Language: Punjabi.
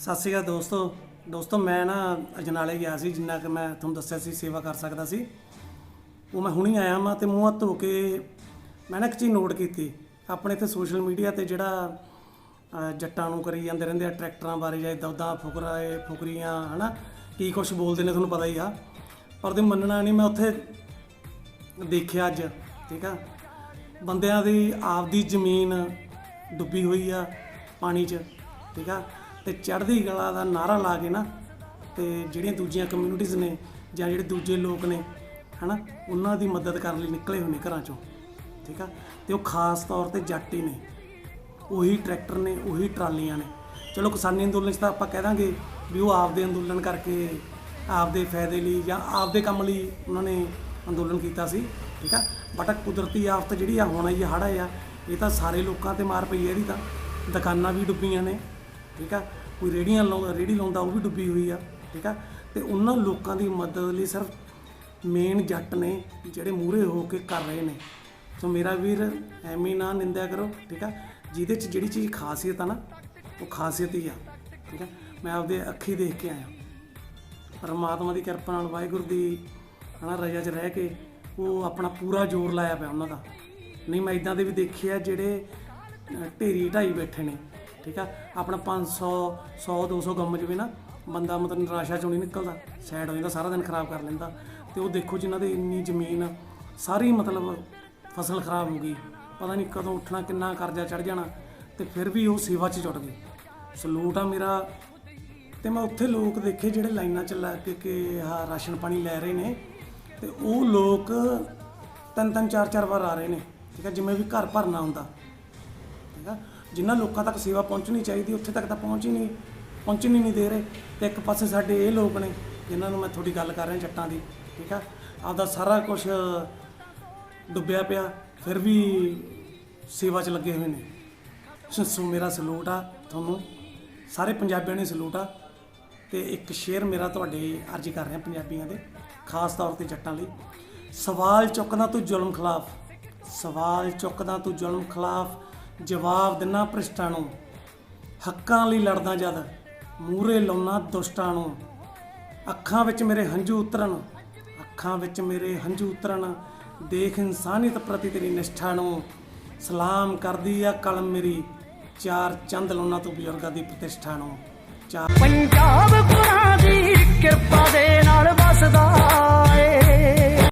ਸਤਿ ਸ਼੍ਰੀ ਅਕਾਲ ਦੋਸਤੋ। ਦੋਸਤੋ, ਮੈਂ ਨਾ ਅਜਨਾਲੇ ਗਿਆ ਸੀ, ਜਿੰਨਾ ਕਿ ਮੈਂ ਤੁਹਾਨੂੰ ਦੱਸਿਆ ਸੀ, ਸੇਵਾ ਕਰ ਸਕਦਾ ਸੀ। ਉਹ ਮੈਂ ਹੁਣੀ ਆਇਆ ਮੈਂ ਤੇ ਮੂੰਹ ਹੱਥ ਧੋ ਕੇ ਮੈਂ ਨਾ ਇੱਕ ਚੀਜ਼ ਨੋਟ ਕੀਤੀ। ਆਪਣੇ ਤੇ ਸੋਸ਼ਲ ਮੀਡੀਆ ਤੇ ਜਿਹੜਾ ਜੱਟਾਂ ਨੂੰ ਕਰੀ ਜਾਂਦੇ ਰਹਿੰਦੇ ਆ, ਟਰੈਕਟਰਾਂ ਬਾਰੇ ਜਾਂ ਇਦਾਂ ਉਦਾਂ ਫੁਕਰਾਏ, ਫੁਕਰੀਆਂ, ਹਨਾ? ਕੀ ਕੁਝ ਬੋਲਦੇ ਨੇ ਤੁਹਾਨੂੰ ਪਤਾ ਹੀ ਆ। ਪਰ ਤੁਸੀਂ ਮੰਨਣਾ ਨਹੀਂ, ਮੈਂ ਉੱਥੇ ਦੇਖਿਆ ਅੱਜ, ਠੀਕ ਆ? ਬੰਦਿਆਂ ਦੀ ਆਪਦੀ ਜ਼ਮੀਨ ਡੁੱਬੀ ਹੋਈ ਆ ਪਾਣੀ 'ਚ, ਠੀਕ ਆ? ਤੇ ਚੜ੍ਹਦੀ ਕਲਾ ਦਾ ਨਾਰਾ ਲਾ ਕੇ ਨਾ ਤੇ ਜਿਹੜੀਆਂ ਦੂਜੀਆਂ ਕਮਿਊਨਿਟੀਜ਼ ਨੇ ਜਾਂ ਜਿਹੜੇ ਦੂਜੇ ਲੋਕ ਨੇ, ਹਨਾ, ਉਹਨਾਂ ਦੀ ਮਦਦ ਕਰਨ ਲਈ ਨਿਕਲੇ ਹੋਏ ਨੇ ਘਰਾਂ 'ਚੋਂ, ਠੀਕ ਆ? ਤੇ ਉਹ ਖਾਸ ਤੌਰ ਤੇ ਜੱਟ ਹੀ ਨੇ। ਉਹੀ ਟਰੈਕਟਰ ਨੇ, ਉਹੀ ਟਰਾਲੀਆਂ ਨੇ। ਚਲੋ ਕਿਸਾਨੀ ਅੰਦੋਲਨ 'ਚ ਤਾਂ ਆਪਾਂ ਕਹਿ ਦਾਂਗੇ ਵੀ ਉਹ ਆਪਦੇ ਅੰਦੋਲਨ ਕਰਕੇ ਆਪਦੇ ਫਾਇਦੇ ਲਈ ਜਾਂ ਆਪਦੇ ਕੰਮ ਲਈ ਉਹਨਾਂ ਨੇ ਅੰਦੋਲਨ ਕੀਤਾ ਸੀ, ਠੀਕ ਆ? ਬਟ ਕੁਦਰਤੀ ਆਫਤ ਜਿਹੜੀ ਆ, ਹੁਣ ਆਈ ਹੜਾ ਆ ਇਹ ਤਾਂ ਸਾਰੇ ਲੋਕਾਂ ਤੇ ਮਾਰ ਪਈ ਹੈ ਇਹਦੀ ਤਾਂ ਦੁਕਾਨਾਂ ਵੀ ਡੁੱਬੀਆਂ ਨੇ ਠੀਕ ਆ? ਕੋਈ ਰੇੜੀਆਂ ਲਾਉਂਦਾ, ਰੇੜੀ ਲਾਉਂਦਾ, ਉਹ ਵੀ ਡੁੱਬੀ ਹੋਈ ਆ, ਠੀਕ ਆ? ਤੇ ਉਹਨਾਂ ਲੋਕਾਂ ਦੀ ਮਦਦ ਲਈ ਸਿਰਫ ਮੇਨ ਜੱਟ ਨੇ ਜਿਹੜੇ ਮੂਹਰੇ ਹੋ ਕੇ ਕਰ ਰਹੇ ਨੇ। ਸੋ ਮੇਰਾ ਵੀਰ, ਐਵੇਂ ਨਾ ਨਿੰਦਿਆ ਕਰੋ, ਠੀਕ ਆ? ਜਿਹਦੇ ਚ ਜਿਹੜੀ ਚੀਜ਼ ਖਾਸੀਅਤ ਆ ਨਾ, ਉਹ ਖਾਸੀਅਤ ਹੀ ਆ, ਠੀਕ ਆ? ਮੈਂ ਆਪਦੇ ਅੱਖੀ ਦੇਖ ਕੇ ਆਇਆ। ਪਰਮਾਤਮਾ ਦੀ ਕਿਰਪਾ ਨਾਲ ਵਾਹਿਗੁਰੂ ਦੀ, ਹਨਾ, ਰਜਾ 'ਚ ਰਹਿ ਕੇ ਉਹ ਆਪਣਾ ਪੂਰਾ ਜ਼ੋਰ ਲਾਇਆ ਪਿਆ ਉਹਨਾਂ ਦਾ। ਨਹੀਂ, ਮੈਂ ਇਦਾਂ ਦੇ ਵੀ ਦੇਖੇ ਆ ਜਿਹੜੇ ਢੇਰੀ ਢਾਈ ਬੈਠੇ ਨੇ। ਠੀਕ ਆ? ਆਪਣਾ 500 100 200 ਗੰਮ ਜਵੇ ਨਾ ਬੰਦਾ ਮਤਲਬ ਨਿਰਾਸ਼ਾ ਚੋਂ ਨਹੀਂ ਨਿਕਲਦਾ ਸੈਡ ਹੋ ਜਾਂਦਾ, ਸਾਰਾ ਦਿਨ ਖਰਾਬ ਕਰ ਲੈਂਦਾ। ਤੇ ਉਹ ਦੇਖੋ ਜਿਨ੍ਹਾਂ ਦੇ ਇੰਨੀ ਜ਼ਮੀਨ, ਸਾਰੀ ਮਤਲਬ ਫਸਲ ਖਰਾਬ ਹੋ ਗਈ। ਪਤਾ ਨਹੀਂ ਕਦੋਂ ਉੱਠਣਾ, ਕਿੰਨਾ ਕਰਜ਼ਾ ਚੜ ਜਾਣਾ ਤੇ ਫਿਰ ਵੀ ਉਹ ਸੇਵਾ 'ਚ ਜੁਟ ਗਏ ਸਲੂਟ ਆ ਮੇਰਾ ਤੇ ਮੈਂ ਉੱਥੇ ਲੋਕ ਦੇਖੇ ਜਿਹੜੇ ਲਾਈਨਾਂ 'ਚ ਲੱਗ ਕੇ ਕਿ ਆਹ ਰਾਸ਼ਨ ਪਾਣੀ ਲੈ ਰਹੇ ਨੇ ਤੇ ਉਹ ਲੋਕ ਤਿੰਨ ਤਿੰਨ ਚਾਰ ਚਾਰ ਵਾਰ ਆ ਰਹੇ ਨੇ। ਠੀਕ ਹੈ ਜਿਵੇਂ ਵੀ ਘਰ ਭਰਨਾ ਹੁੰਦਾ। ਠੀਕ ਹੈ ਜਿਨ੍ਹਾਂ ਲੋਕਾਂ ਤੱਕ ਸੇਵਾ ਪਹੁੰਚਣੀ ਚਾਹੀਦੀ, ਉੱਥੇ ਤੱਕ ਤਾਂ ਪਹੁੰਚ ਹੀ ਨਹੀਂ, ਪਹੁੰਚਣ ਹੀ ਨਹੀਂ ਦੇ ਰਹੇ। ਤੇ ਇੱਕ ਪਾਸੇ ਸਾਡੇ ਇਹ ਲੋਕ ਨੇ, ਜਿਨ੍ਹਾਂ ਨੂੰ ਮੈਂ ਤੁਹਾਡੀ ਗੱਲ ਕਰ ਰਿਹਾ ਜੱਟਾਂ ਦੀ, ਠੀਕ ਆ? ਆਪਦਾ ਸਾਰਾ ਕੁਝ ਡੁੱਬਿਆ ਪਿਆ, ਫਿਰ ਵੀ ਸੇਵਾ 'ਚ ਲੱਗੇ ਹੋਏ ਨੇ। ਸੋ ਮੇਰਾ ਸਲੂਟ ਆ ਤੁਹਾਨੂੰ, ਸਾਰੇ ਪੰਜਾਬੀਆਂ ਨੂੰ ਸਲੂਟ ਆ। ਤੇ ਇੱਕ ਸ਼ੇਰ ਮੇਰਾ ਤੁਹਾਡੇ ਅਰਜ਼ ਕਰ ਰਿਹਾ ਪੰਜਾਬੀਆਂ ਦੇ, ਖਾਸ ਤੌਰ ਤੇ ਜੱਟਾਂ ਲਈ। ਸਵਾਲ ਚੁੱਕਦਾ ਤੂੰ ਜ਼ੁਲਮ ਖਿਲਾਫ, ਸਵਾਲ ਚੁੱਕਦਾ ਤੂੰ ਜ਼ੁਲਮ ਖਿਲਾਫ ਜਵਾਬ ਦਿਨਾ ਭ੍ਰਿਸ਼ਟਾਂ ਨੂੰ। ਹੱਕਾਂ ਲਈ ਲੜਦਾ ਜਦ ਮੂਰੇ ਲਾਉਣਾ ਦੁਸ਼ਟਾਂ ਨੂੰ। ਅੱਖਾਂ ਵਿੱਚ ਮੇਰੇ ਹੰਝੂ ਉਤਰਨ, ਅੱਖਾਂ ਵਿੱਚ ਮੇਰੇ ਹੰਝੂ ਉਤਰਨ। ਦੇਖ ਇਨਸਾਨੀਅਤ ਪ੍ਰਤੀ ਤੇਰੀ ਨਿਸ਼ਠਾ ਨੂੰ। ਸਲਾਮ ਕਰਦੀ ਆ ਕਲਮ ਮੇਰੀ, ਚਾਰ ਚੰਦ ਲਾਉਣਾ ਤੂੰ ਬਜ਼ੁਰਗਾਂ ਦੀ ਪ੍ਰਤਿਸ਼ਠਾ ਨੂੰ। ਪੰਜਾਬ